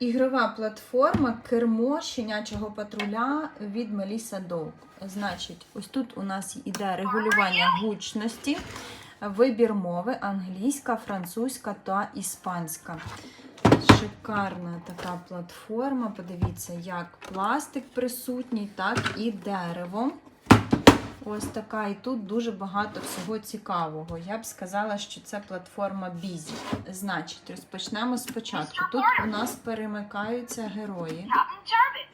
Ігрова платформа кермо щенячого патруля від Melissa Doug. Значить, ось тут у нас іде регулювання гучності, вибір мови англійська, французька та іспанська. Шикарна така платформа. Подивіться, як пластик присутній, так і дерево. Ось така, і тут дуже багато всього цікавого. Я б сказала, що це платформа Бізі. Значить, розпочнемо спочатку. Тут у нас перемикаються герої. Captain Turbot,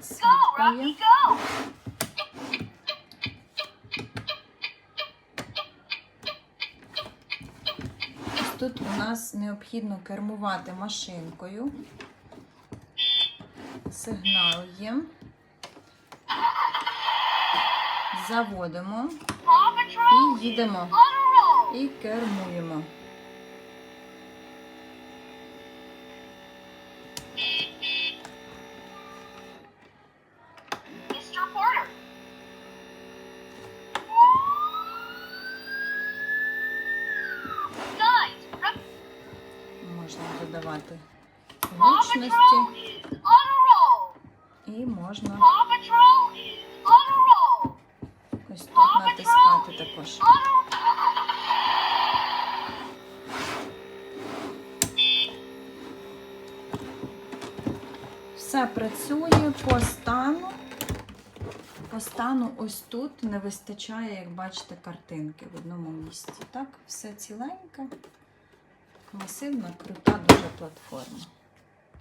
Підсвіткою. Rocky, go. Тут у нас необхідно кермувати машинкою. Сигнал є. Заводимо і їдемо. І кермуємо. Можна додавати гучності і можна ось тут натискати також. Все працює по стану. По стану ось тут не вистачає, як бачите, картинки в одному місці. Так, все ціленьке, масивна, крута дуже платформа.